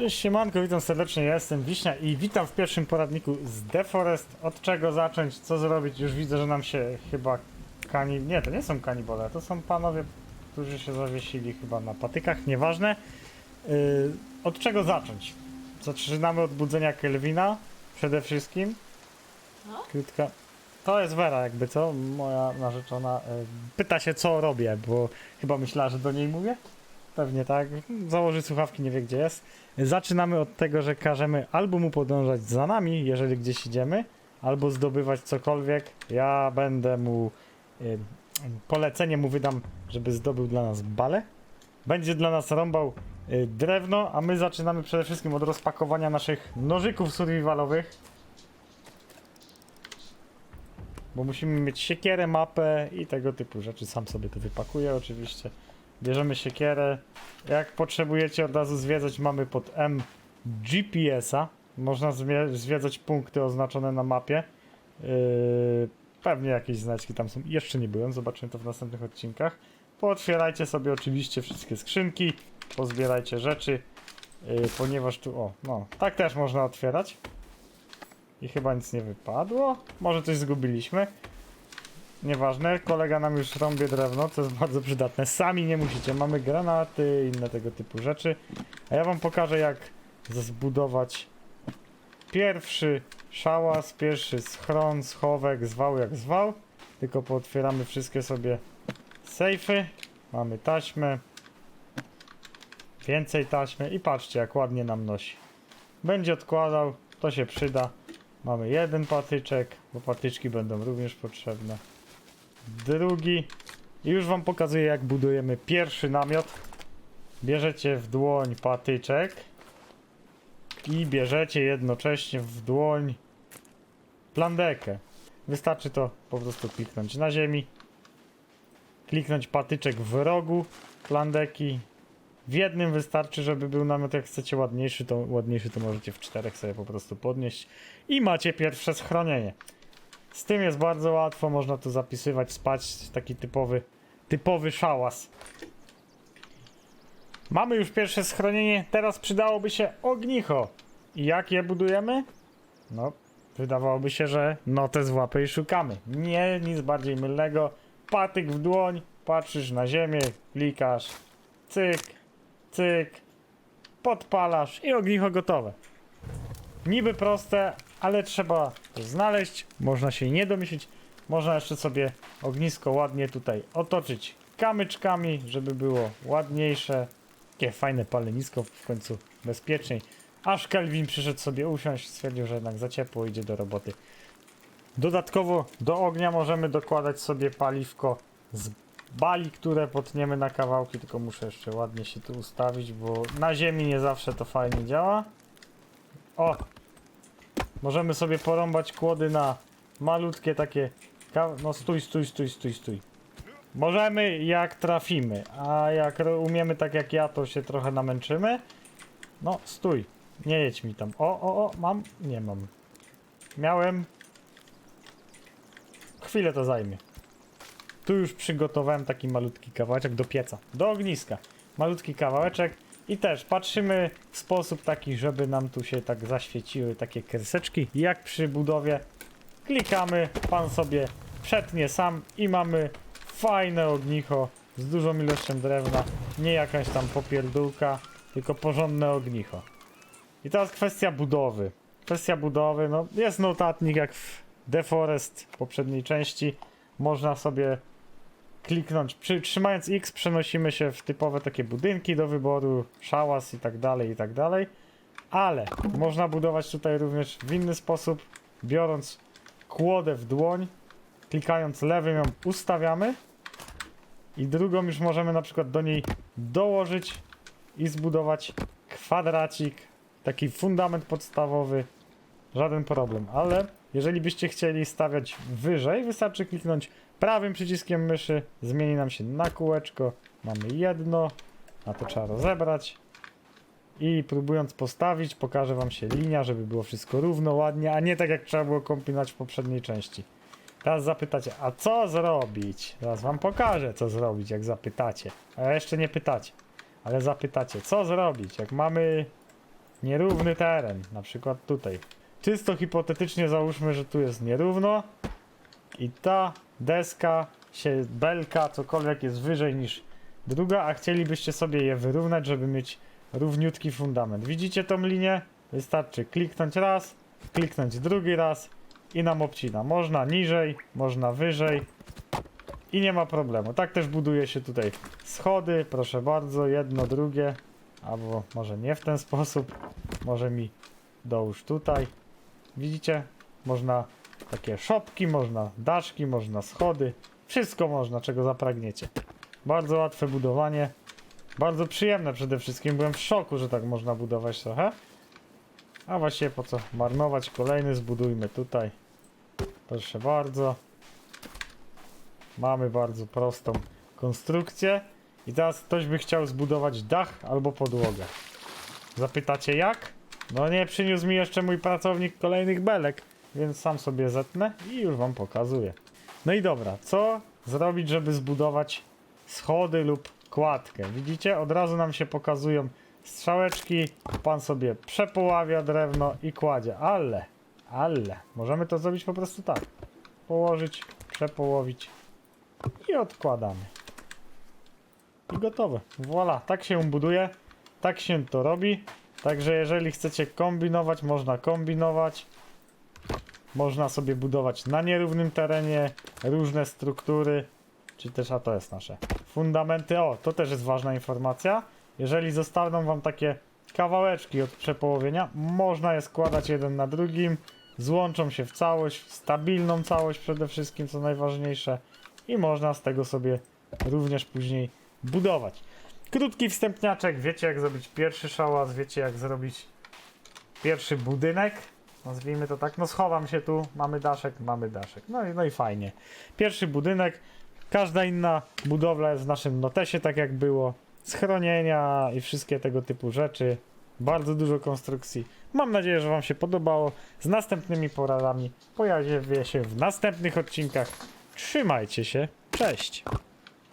Cześć siemanko, witam serdecznie, ja jestem Wiśnia i witam w pierwszym poradniku z Deforest. Od czego zacząć, co zrobić? Już widzę, że nam się chyba kani... Nie, to nie są kanibole, to są panowie, którzy się zawiesili chyba na patykach, nieważne. Yy, od czego zacząć? Zaczynamy od budzenia Kelvina, przede wszystkim. No. Krótka... To jest Vera jakby, co? Moja narzeczona yy, pyta się, co robię, bo chyba myślała, że do niej mówię. Pewnie tak. Założy słuchawki, nie wie gdzie jest. Zaczynamy od tego, że każemy albo mu podążać za nami, jeżeli gdzieś idziemy, albo zdobywać cokolwiek. Ja będę mu y, polecenie mu wydam, żeby zdobył dla nas balę. Będzie dla nas rąbał y, drewno, a my zaczynamy przede wszystkim od rozpakowania naszych nożyków survivalowych. Bo musimy mieć siekierę, mapę i tego typu rzeczy. Sam sobie to wypakuję oczywiście. Bierzemy siekierę. Jak potrzebujecie od razu zwiedzać, mamy pod M GPS-a. Można zwiedzać punkty oznaczone na mapie. Yy, pewnie jakieś znaczki tam są. Jeszcze nie byłem, zobaczymy to w następnych odcinkach. Pootwierajcie sobie oczywiście wszystkie skrzynki, pozbierajcie rzeczy, yy, ponieważ tu, o, no, tak też można otwierać. I chyba nic nie wypadło. Może coś zgubiliśmy. Nieważne, kolega nam już rąbie drewno, co jest bardzo przydatne. Sami nie musicie, mamy granaty, inne tego typu rzeczy. A ja wam pokażę jak zbudować pierwszy szałas, pierwszy schron, schowek, zwał jak zwał. Tylko pootwieramy wszystkie sobie sejfy. Mamy taśmę. Więcej taśmy i patrzcie jak ładnie nam nosi. Będzie odkładał, to się przyda. Mamy jeden patyczek, bo patyczki będą również potrzebne drugi. I już wam pokazuję jak budujemy pierwszy namiot. Bierzecie w dłoń patyczek i bierzecie jednocześnie w dłoń plandekę. Wystarczy to po prostu kliknąć na ziemi. Kliknąć patyczek w rogu plandeki. W jednym wystarczy, żeby był namiot. Jak chcecie ładniejszy, to ładniejszy to możecie w czterech sobie po prostu podnieść. I macie pierwsze schronienie. Z tym jest bardzo łatwo, można tu zapisywać, spać, taki typowy, typowy szałas. Mamy już pierwsze schronienie, teraz przydałoby się ognicho. I jak je budujemy? No, wydawałoby się, że notes w łapę i szukamy. Nie, nic bardziej mylnego. Patyk w dłoń, patrzysz na ziemię, klikasz, cyk, cyk, podpalasz i ognicho gotowe. Niby proste, ale trzeba znaleźć, można się nie domyślić, można jeszcze sobie ognisko ładnie tutaj otoczyć kamyczkami, żeby było ładniejsze. Takie fajne palenisko w końcu bezpieczniej. Aż Kelvin przyszedł sobie usiąść, stwierdził, że jednak za ciepło idzie do roboty. Dodatkowo do ognia możemy dokładać sobie paliwko z bali, które potniemy na kawałki, tylko muszę jeszcze ładnie się tu ustawić, bo na ziemi nie zawsze to fajnie działa. O, Możemy sobie porąbać kłody na malutkie takie. No stój, stój, stój, stój, stój. Możemy jak trafimy, a jak umiemy tak jak ja, to się trochę namęczymy. No stój, nie jedź mi tam. O, o, o, mam? Nie mam. Miałem. Chwilę to zajmie. Tu już przygotowałem taki malutki kawałeczek do pieca, do ogniska. Malutki kawałeczek. I też patrzymy w sposób taki, żeby nam tu się tak zaświeciły takie kreseczki. Jak przy budowie klikamy, pan sobie przetnie sam i mamy fajne ognicho z dużą ilością drewna. Nie jakaś tam popierdółka, tylko porządne ognicho. I teraz kwestia budowy. Kwestia budowy, no jest notatnik jak w Deforest poprzedniej części. Można sobie kliknąć, przy, trzymając X przenosimy się w typowe takie budynki do wyboru, szałas i tak dalej, i tak dalej. Ale można budować tutaj również w inny sposób, biorąc kłodę w dłoń, klikając lewym ją ustawiamy i drugą już możemy na przykład do niej dołożyć i zbudować kwadracik, taki fundament podstawowy, żaden problem, ale jeżeli byście chcieli stawiać wyżej, wystarczy kliknąć prawym przyciskiem myszy, zmieni nam się na kółeczko, mamy jedno, a to trzeba rozebrać i próbując postawić, pokaże wam się linia, żeby było wszystko równo, ładnie, a nie tak jak trzeba było kombinować w poprzedniej części. Teraz zapytacie, a co zrobić? Zaraz wam pokażę, co zrobić, jak zapytacie. A jeszcze nie pytacie, ale zapytacie, co zrobić, jak mamy nierówny teren, na przykład tutaj. Czysto hipotetycznie załóżmy, że tu jest nierówno i ta deska się, belka, cokolwiek jest wyżej niż druga, a chcielibyście sobie je wyrównać, żeby mieć równiutki fundament. Widzicie tą linię? Wystarczy kliknąć raz, kliknąć drugi raz i nam obcina. Można niżej, można wyżej i nie ma problemu. Tak też buduje się tutaj schody, proszę bardzo, jedno, drugie, albo może nie w ten sposób, może mi dołóż tutaj. Widzicie? Można takie szopki, można daszki, można schody, wszystko można, czego zapragniecie. Bardzo łatwe budowanie, bardzo przyjemne przede wszystkim. Byłem w szoku, że tak można budować trochę. A właściwie po co marnować kolejny, zbudujmy tutaj. Proszę bardzo. Mamy bardzo prostą konstrukcję. I teraz ktoś by chciał zbudować dach albo podłogę. Zapytacie jak? No nie przyniósł mi jeszcze mój pracownik kolejnych belek, więc sam sobie zetnę i już wam pokazuję. No i dobra, co zrobić, żeby zbudować schody lub kładkę? Widzicie, od razu nam się pokazują strzałeczki, pan sobie przepoławia drewno i kładzie, ale, ale, możemy to zrobić po prostu tak. Położyć, przepołowić i odkładamy. I gotowe. Voilà, tak się buduje, tak się to robi. Także jeżeli chcecie kombinować, można kombinować. Można sobie budować na nierównym terenie różne struktury, czy też, a to jest nasze fundamenty. O, to też jest ważna informacja. Jeżeli zostaną wam takie kawałeczki od przepołowienia, można je składać jeden na drugim, złączą się w całość, w stabilną całość przede wszystkim, co najważniejsze i można z tego sobie również później budować. Krótki wstępniaczek, wiecie jak zrobić pierwszy szałas, wiecie jak zrobić pierwszy budynek, nazwijmy to tak, no schowam się tu, mamy daszek, mamy daszek, no i, no i fajnie. Pierwszy budynek, każda inna budowla jest w naszym notesie, tak jak było, schronienia i wszystkie tego typu rzeczy, bardzo dużo konstrukcji. Mam nadzieję, że Wam się podobało. Z następnymi poradami pojawię się w następnych odcinkach. Trzymajcie się, cześć!